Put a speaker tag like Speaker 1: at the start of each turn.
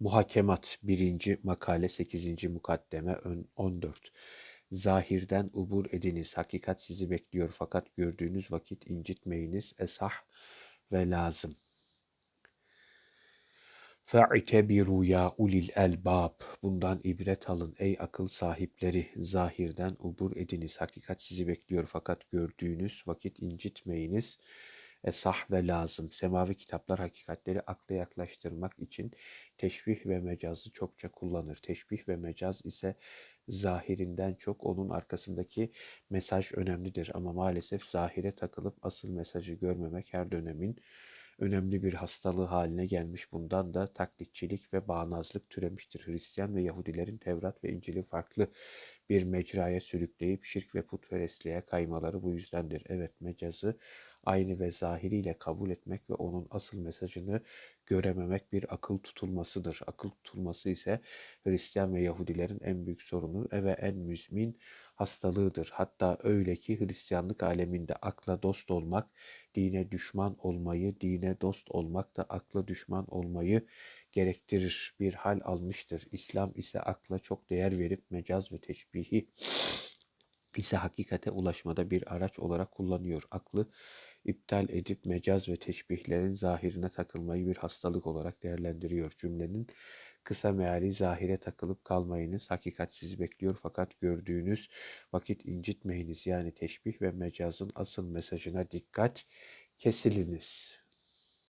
Speaker 1: Muhakemat 1. Makale 8. Mukaddeme ön- 14 Zahirden ubur ediniz. Hakikat sizi bekliyor fakat gördüğünüz vakit incitmeyiniz. Esah ve lazım. Fe'tebiru ya ulil elbab. Bundan ibret alın ey akıl sahipleri. Zahirden ubur ediniz. Hakikat sizi bekliyor fakat gördüğünüz vakit incitmeyiniz. Esah ve lazım. Semavi kitaplar hakikatleri akla yaklaştırmak için teşbih ve mecazı çokça kullanır. Teşbih ve mecaz ise zahirinden çok onun arkasındaki mesaj önemlidir. Ama maalesef zahire takılıp asıl mesajı görmemek her dönemin önemli bir hastalığı haline gelmiş. Bundan da taklitçilik ve bağnazlık türemiştir. Hristiyan ve Yahudilerin Tevrat ve İncil'i farklı bir mecraya sürükleyip şirk ve putperestliğe kaymaları bu yüzdendir. Evet mecazı aynı ve zahiriyle kabul etmek ve onun asıl mesajını görememek bir akıl tutulmasıdır. Akıl tutulması ise Hristiyan ve Yahudilerin en büyük sorunu ve en müzmin hastalığıdır. Hatta öyle ki Hristiyanlık aleminde akla dost olmak, dine düşman olmayı, dine dost olmak da akla düşman olmayı gerektirir bir hal almıştır. İslam ise akla çok değer verip mecaz ve teşbihi ise hakikate ulaşmada bir araç olarak kullanıyor. Aklı iptal edip mecaz ve teşbihlerin zahirine takılmayı bir hastalık olarak değerlendiriyor. Cümlenin kısa meali zahire takılıp kalmayınız. Hakikat sizi bekliyor fakat gördüğünüz vakit incitmeyiniz. Yani teşbih ve mecazın asıl mesajına dikkat kesiliniz.